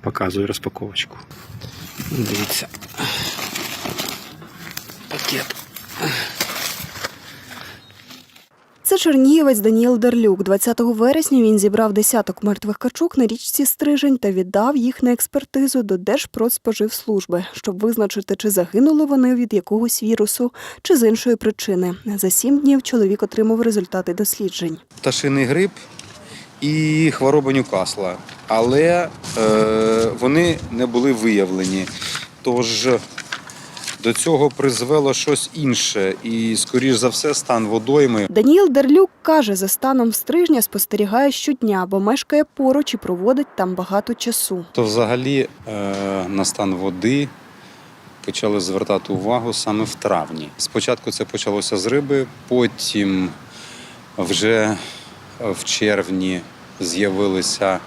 Показую розпаковочку. Дивіться. Пакет. Це чернігівець Даніел Дерлюк. 20 вересня він зібрав десяток мертвих качок на річці Стрижень та віддав їх на експертизу до Держпродспоживслужби, щоб визначити, чи загинули вони від якогось вірусу, чи з іншої причини. За сім днів чоловік отримав результати досліджень. пташиний грип і хвороба Ньюкасла. Але е, вони не були виявлені. Тож до цього призвело щось інше. І, скоріш за все, стан водойми Даніел Дерлюк каже, за станом стрижня спостерігає щодня, бо мешкає поруч і проводить там багато часу. то взагалі е, на стан води почали звертати увагу саме в травні. Спочатку це почалося з риби, потім вже в червні з'явилися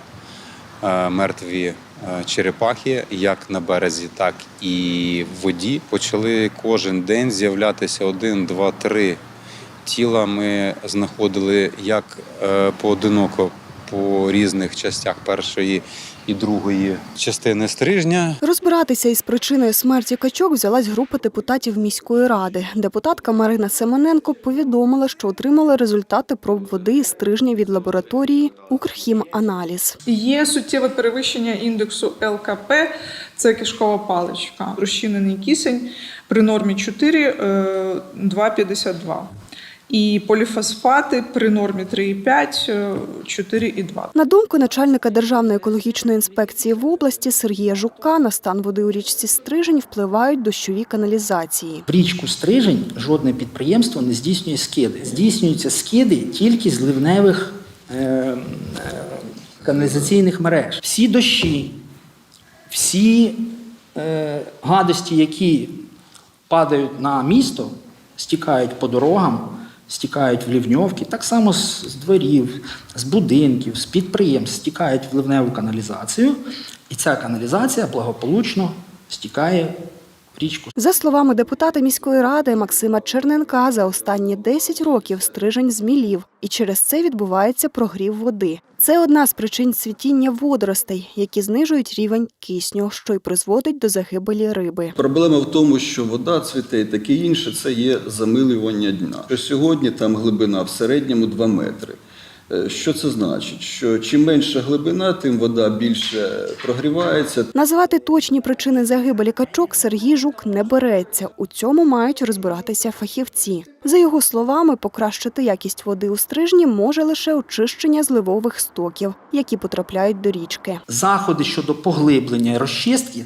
е, мертві е, черепахи, як на березі, так і в воді. Почали кожен день з'являтися один, два, три тіла. Ми знаходили як е, поодиноко по різних частях першої і другої частини стрижня. Розбиратися із причиною смерті качок взялась група депутатів міської ради. Депутатка Марина Семененко повідомила, що отримала результати проб води із стрижня від лабораторії Укрхіманаліз. Є суттєве перевищення індексу ЛКП, це кишкова паличка. Розчинений кисень при нормі 4 е, 2,52. І поліфосфати при нормі 3,5 е, 4,2. На думку начальника Державної екологічної інспекції в області Сергія Жука, на стан води у річці Стрижень впливають дощові каналізації. В річку Стрижень жодне підприємство не здійснює скиди. Здійснюються скиди тільки з ливневих е, е, каналізаційних мереж. Всі дощі, всі е, гадості, які падають на місто, стікають по дорогам, стікають в лівньовки, так само з, дворів, з будинків, з підприємств стікають в ливневу каналізацію, і ця каналізація благополучно стікає в річку За словами депутата міської ради Максима Черненка, за останні 10 років стрижень змілів, і через це відбувається прогрів води. Це одна з причин цвітіння водоростей, які знижують рівень кисню, що й призводить до загибелі риби. Проблема в тому, що вода цвіте і таке інше це є замилювання дна. Що сьогодні там глибина в середньому 2 метри. Е, Що це значить? Що чим менша глибина, тим вода більше прогрівається, Назвати точні причини загибелі качок Сергій Жук не береться. У цьому мають розбиратися фахівці. За його словами, покращити якість води у стрижні може лише очищення зливових стоків, які потрапляють до річки. заходи щодо поглиблення і розчистки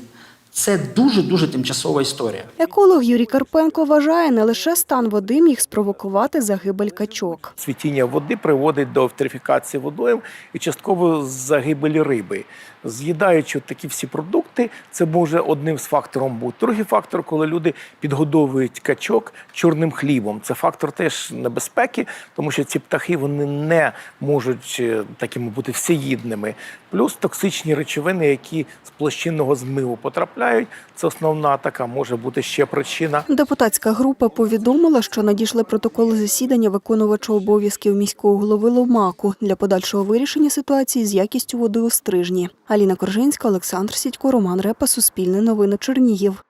це дуже дуже тимчасова історія. Еколог Юрій Карпенко вважає, не лише стан води міг спровокувати загибель качок. цвітіння води приводить до евтрифікації водойм і частково загибелі риби. З'їдаючи такі всі продукти, це може одним з факторів бути. Другий фактор, коли люди підгодовують качок чорним хлібом. Це фактор теж небезпеки, тому що ці птахи вони не можуть е, такими бути всеїдними. Плюс токсичні речовини, які з площинного змиву потрапляють. Це основна така може бути ще причина. Депутатська група повідомила, що надійшли протоколи засідання виконувача обов'язків міського голови Ломаку для подальшого вирішення ситуації з якістю води у стрижні. Аліна Коржинська, Олександр Сідько, Роман Репа, Суспільне новини Чернігів.